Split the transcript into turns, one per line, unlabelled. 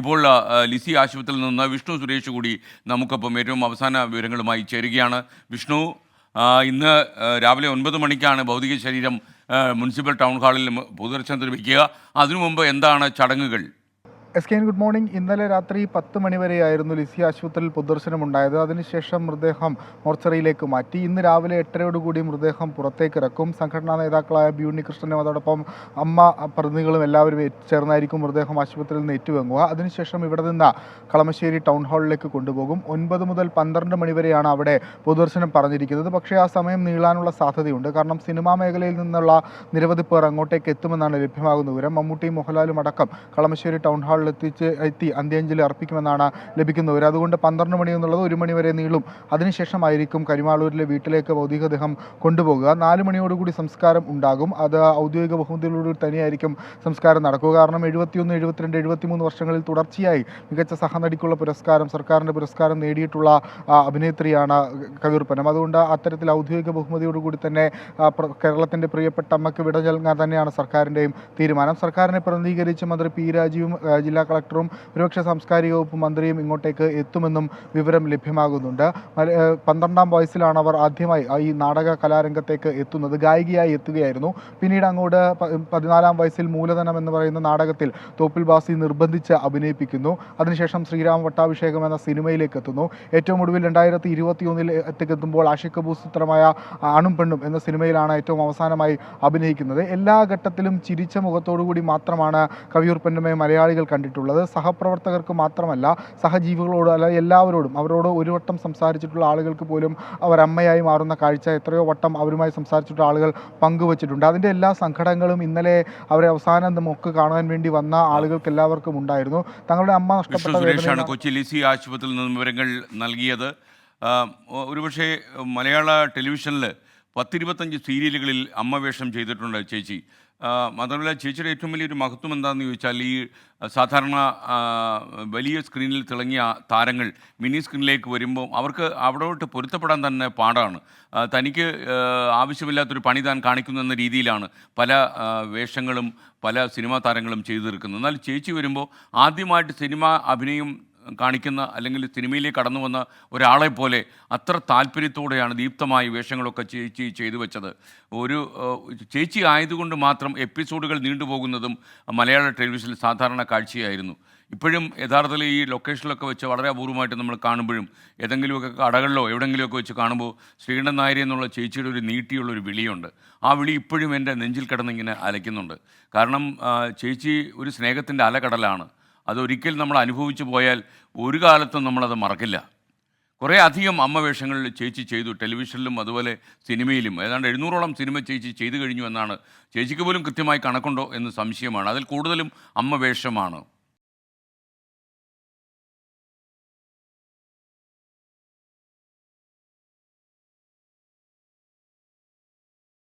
ഇപ്പോൾ ലിസി ആശുപത്രിയിൽ നിന്ന് വിഷ്ണു സുരേഷ് കൂടി നമുക്കൊപ്പം ഏറ്റവും അവസാന വിവരങ്ങളുമായി ചേരുകയാണ്. വിഷ്ണു ഇന്ന് രാവിലെ ഒൻപത് മണിക്കാണ് ഭൗതിക ശരീരം മുനിസിപ്പൽ ടൗൺ ഹാളിൽ പൊതുദർശനത്തിന് വയ്ക്കുക അതിനു മുമ്പ് എന്താണ് ചടങ്ങുകൾ?
S K good morning. ഇന്നലെ രാത്രി പത്ത് മണിവരെയായിരുന്നു ലിസി ആശുപത്രിയിൽ പൊതുദർശനമുണ്ടായത് അതിനുശേഷം മൃതദേഹം മോർച്ചറിയിലേക്ക് മാറ്റി. ഇന്ന് രാവിലെ എട്ടരയോടുകൂടി മൃതദേഹം പുറത്തേക്ക് ഇറക്കും. സംഘടനാ നേതാക്കളായ ബി ഉണ്ണികൃഷ്ണനും അതോടൊപ്പം അമ്മ പ്രതിനിധികളും എല്ലാവരും ചേർന്നായിരിക്കും മൃതദേഹം ആശുപത്രിയിൽ നിന്ന് ഏറ്റുവാങ്ങുക. അതിനുശേഷം ഇവിടെ നിന്ന് കളമശ്ശേരി ടൗൺ ഹാളിലേക്ക് കൊണ്ടുപോകും. ഒൻപത് മുതൽ പന്ത്രണ്ട് മണിവരെയാണ് അവിടെ പൊതുദർശനം പറഞ്ഞിരിക്കുന്നത്. പക്ഷേ ആ സമയം നീളാനുള്ള സാധ്യതയുണ്ട്. കാരണം സിനിമാ മേഖലയിൽ നിന്നുള്ള നിരവധി പേർ അങ്ങോട്ടേക്ക് എത്തുമെന്നാണ് ലഭ്യമാകുന്ന വിവരം. മമ്മൂട്ടിയും മോഹൻലാലും അടക്കം കളമശ്ശേരി ടൗൺ ഹാളിൽ എത്തിച്ച് എത്തി അന്ത്യാഞ്ജലി അർപ്പിക്കുമെന്നാണ് ലഭിക്കുന്ന വിവരം അതുകൊണ്ട് പന്ത്രണ്ട് മണി എന്നുള്ളത് ഒരു മണി വരെ നീളും. അതിനുശേഷമായിരിക്കും കരിമാളൂരിലെ വീട്ടിലേക്ക് ഭൗതികദേഹം കൊണ്ടുപോകുക. നാല് മണിയോടുകൂടി സംസ്കാരം ഉണ്ടാകും. അത് ഔദ്യോഗിക ബഹുമതിയോടുകൂടി തന്നെയായിരിക്കും സംസ്കാരം നടക്കുക. കാരണം എഴുപത്തിയൊന്ന് എഴുപത്തിരണ്ട് എഴുപത്തിമൂന്ന് വർഷങ്ങളിൽ തുടർച്ചയായി മികച്ച സഹനടിക്കുള്ള പുരസ്കാരം സർക്കാരിന്റെ പുരസ്കാരം നേടിയിട്ടുള്ള അഭിനേത്രിയാണ് കവിയൂർപ്പനം അതുകൊണ്ട് അത്തരത്തിൽ ഔദ്യോഗിക ബഹുമതിയോടുകൂടി തന്നെ കേരളത്തിന്റെ പ്രിയപ്പെട്ട അമ്മയ്ക്ക് വിട നൽകാൻ തന്നെയാണ് സർക്കാരിന്റെയും തീരുമാനം. സർക്കാരിനെ പ്രതിനിധീകരിച്ച് മന്ത്രി പി രാജീവും ആ, ജില്ലാ കളക്ടറും ഒരുപക്ഷെ സാംസ്കാരിക വകുപ്പ് മന്ത്രിയും ഇങ്ങോട്ടേക്ക് എത്തുമെന്നും വിവരം ലഭ്യമാകുന്നുണ്ട്. പന്ത്രണ്ടാം വയസ്സിലാണ് അവർ ആദ്യമായി ഈ നാടക കലാരംഗത്തേക്ക് എത്തുന്നത്. ഗായികയായി എത്തുകയായിരുന്നു. പിന്നീട് അങ്ങോട്ട് പതിനാലാം വയസ്സിൽ മൂലധനം എന്ന് പറയുന്ന നാടകത്തിൽ തോപ്പിൽ ബാസി നിർബന്ധിച്ച് അഭിനയിപ്പിക്കുന്നു. അതിനുശേഷം ശ്രീരാമ വട്ടാഭിഷേകം എന്ന സിനിമയിലേക്ക് എത്തുന്നു. ഏറ്റവും ഒടുവിൽ രണ്ടായിരത്തി ഇരുപത്തിയൊന്നിൽ എത്തിക്കെത്തുമ്പോൾ ആഷിക് കപൂർ ചിത്രമായ ആണും പെണ്ണും എന്ന സിനിമയിലാണ് ഏറ്റവും അവസാനമായി അഭിനയിക്കുന്നത്. എല്ലാ ഘട്ടത്തിലും ചിരിച്ച മുഖത്തോടുകൂടി മാത്രമാണ് കവിയൂർ പെണ്ണമ്മയെ മലയാളികൾ കണ്ടിട്ടുള്ളത്. സഹപ്രവർത്തകർക്ക് മാത്രമല്ല സഹജീവികളോട് അല്ല എല്ലാവരോടും അവരോട് ഒരു വട്ടം സംസാരിച്ചിട്ടുള്ള ആളുകൾക്ക് പോലും അവർ അമ്മയായി മാറുന്ന കാഴ്ച എത്രയോ വട്ടം അവരുമായി സംസാരിച്ചിട്ടുള്ള ആളുകൾ പങ്കുവച്ചിട്ടുണ്ട്. അതിന്റെ എല്ലാ സങ്കടങ്ങളും ഇന്നലെ അവരെ അവസാനം നമുക്ക് കാണാൻ വേണ്ടി വന്ന ആളുകൾക്ക് എല്ലാവർക്കും ഉണ്ടായിരുന്നു. തങ്ങളുടെ അമ്മ നഷ്ടപ്പെട്ട
കൊച്ചി ലിസി ആശുപത്രിയിൽ നിന്നും വിവരങ്ങൾ നൽകിയത്. ഒരുപക്ഷെ മലയാള ടെലിവിഷനിൽ പത്തിരുപത്തഞ്ച് സീരിയലുകളിൽ അമ്മ വേഷം ചെയ്തിട്ടുണ്ട് ചേച്ചി. മാത്രമല്ല ചേച്ചിയുടെ ഏറ്റവും വലിയൊരു മഹത്വം എന്താണെന്ന് ചോദിച്ചാൽ ഈ സാധാരണ വലിയ സ്ക്രീനിൽ തിളങ്ങിയ താരങ്ങൾ മിനി സ്ക്രീനിലേക്ക് വരുമ്പോൾ അവർക്ക് അവിടോട്ട് പൊരുത്തപ്പെടാൻ തന്നെ പാടാണ്. തനിക്ക് ആവശ്യമില്ലാത്തൊരു പണി താൻ കാണിക്കുന്നു എന്ന രീതിയിലാണ് പല വേഷങ്ങളും പല സിനിമാ താരങ്ങളും ചെയ്തു തീർക്കുന്നത് എന്നാൽ ചേച്ചി വരുമ്പോൾ ആദ്യമായിട്ട് സിനിമ അഭിനയം കാണിക്കുന്ന അല്ലെങ്കിൽ സിനിമയിലേക്ക് കടന്നു വന്ന ഒരാളെ പോലെ അത്ര താല്പര്യത്തോടെയാണ് ദീപ്തമായി വേഷങ്ങളൊക്കെ ചേച്ചി ചെയ്തു വെച്ചത്. ഒരു ചേച്ചി ആയതുകൊണ്ട് മാത്രം എപ്പിസോഡുകൾ നീണ്ടുപോകുന്നതും മലയാള ടെലിവിഷനിൽ സാധാരണ കാഴ്ചയായിരുന്നു. ഇപ്പോഴും യഥാർത്ഥത്തിൽ ഈ ലൊക്കേഷനിലൊക്കെ വെച്ച് വളരെ അപൂർവമായിട്ട് നമ്മൾ കാണുമ്പോഴും ഏതെങ്കിലുമൊക്കെ കടകളിലോ എവിടെയെങ്കിലുമൊക്കെ വെച്ച് കാണുമ്പോൾ ശ്രീകണ്ഠൻ നായർ എന്നുള്ള ചേച്ചിയുടെ ഒരു നീട്ടിയുള്ള ഒരു വിളിയുണ്ട്. ആ വിളി ഇപ്പോഴും എന്റെ നെഞ്ചിൽ കിടന്നിങ്ങനെ അലയ്ക്കുന്നുണ്ട്. കാരണം ചേച്ചി ഒരു സ്നേഹത്തിന്റെ അലകടലാണ്. അതൊരിക്കൽ നമ്മൾ അനുഭവിച്ചു പോയാൽ ഒരു കാലത്തും നമ്മളത് മറക്കില്ല. കുറേ അധികം അമ്മ വേഷങ്ങളിൽ ചേച്ചി ചെയ്തു ടെലിവിഷനിലും അതുപോലെ സിനിമയിലും. ഏതാണ്ട് എഴുന്നൂറോളം സിനിമ ചേച്ചി ചെയ്തു കഴിഞ്ഞു എന്നാണ്. ചേച്ചിക്ക് പോലും കൃത്യമായി കണക്കുണ്ടോ എന്ന് സംശയമാണ്. അതിൽ കൂടുതലും അമ്മ വേഷമാണ്.